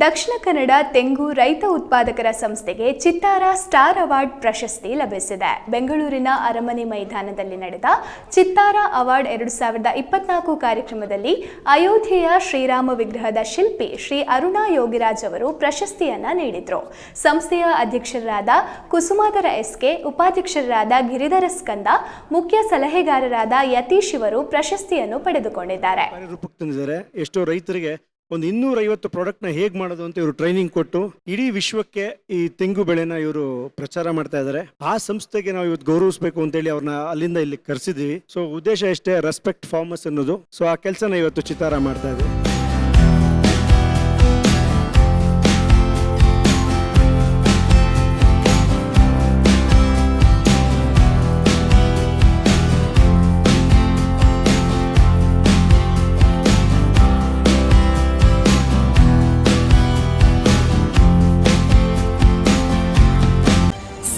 ದಕ್ಷಿಣ ಕನ್ನಡ ತೆಂಗು ರೈತ ಉತ್ಪಾದಕರ ಸಂಸ್ಥೆಗೆ ಚಿತ್ತಾರ ಸ್ಟಾರ್ ಅವಾರ್ಡ್ ಪ್ರಶಸ್ತಿ ಲಭಿಸಿದೆ. ಬೆಂಗಳೂರಿನ ಅರಮನೆ ಮೈದಾನದಲ್ಲಿ ನಡೆದ ಚಿತ್ತಾರ ಅವಾರ್ಡ್ ಎರಡು ಸಾವಿರದ ಇಪ್ಪತ್ನಾಲ್ಕು ಕಾರ್ಯಕ್ರಮದಲ್ಲಿ ಅಯೋಧ್ಯೆಯ ಶ್ರೀರಾಮ ವಿಗ್ರಹದ ಶಿಲ್ಪಿ ಶ್ರೀ ಅರುಣಾ ಯೋಗಿರಾಜ್ ಅವರು ಪ್ರಶಸ್ತಿಯನ್ನ ನೀಡಿದರು. ಸಂಸ್ಥೆಯ ಅಧ್ಯಕ್ಷರಾದ ಕುಸುಮಾಧರ ಎಸ್ಕೆ, ಉಪಾಧ್ಯಕ್ಷರಾದ ಗಿರಿಧರ ಸ್ಕಂದ, ಮುಖ್ಯ ಸಲಹೆಗಾರರಾದ ಯತೀಶ್ ಇವರು ಪ್ರಶಸ್ತಿಯನ್ನು ಪಡೆದುಕೊಂಡಿದ್ದಾರೆ. ಒಂದು ಇನ್ನೂರ ಐವತ್ತು ಪ್ರಾಡಕ್ಟ್ನ ಹೇಗೆ ಮಾಡೋದು ಅಂತ ಇವರು ಟ್ರೈನಿಂಗ್ ಕೊಟ್ಟು ಇಡೀ ವಿಶ್ವಕ್ಕೆ ಈ ತೆಂಗು ಬೆಳೆನ ಇವರು ಪ್ರಚಾರ ಮಾಡ್ತಾ ಇದ್ದಾರೆ. ಆ ಸಂಸ್ಥೆಗೆ ನಾವು ಇವತ್ತು ಗೌರವಿಸಬೇಕು ಅಂತೇಳಿ ಅವ್ರನ್ನ ಅಲ್ಲಿಂದ ಇಲ್ಲಿ ಕರೆಸಿದ್ವಿ. ಸೊ ಉದ್ದೇಶ ಎಷ್ಟೇ ರೆಸ್ಪೆಕ್ಟ್ ಫಾರ್ಮರ್ಸ್ ಅನ್ನೋದು. ಸೊ ಆ ಕೆಲಸನ ಇವತ್ತು ಚಿತ್ತಾರ ಮಾಡ್ತಾ ಇದ್ದೀವಿ.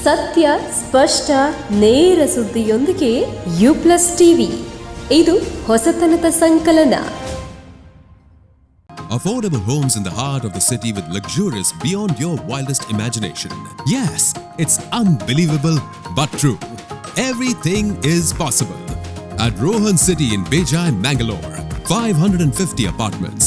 ಸತ್ಯ ಸ್ಪಷ್ಟ ನೇರ ಸುದ್ದಿಯೊಂದಿಗೆ ಯು ಪ್ಲಸ್ ಟಿವಿ ಇದು ಹೊಸತನದ ಸಂಕಲನ Affordable homes in the heart of the city with luxurious beyond your wildest imagination. Yes, it's unbelievable but true. Everything is possible. At Rohan City in Bejai, Mangalore, 550 apartments,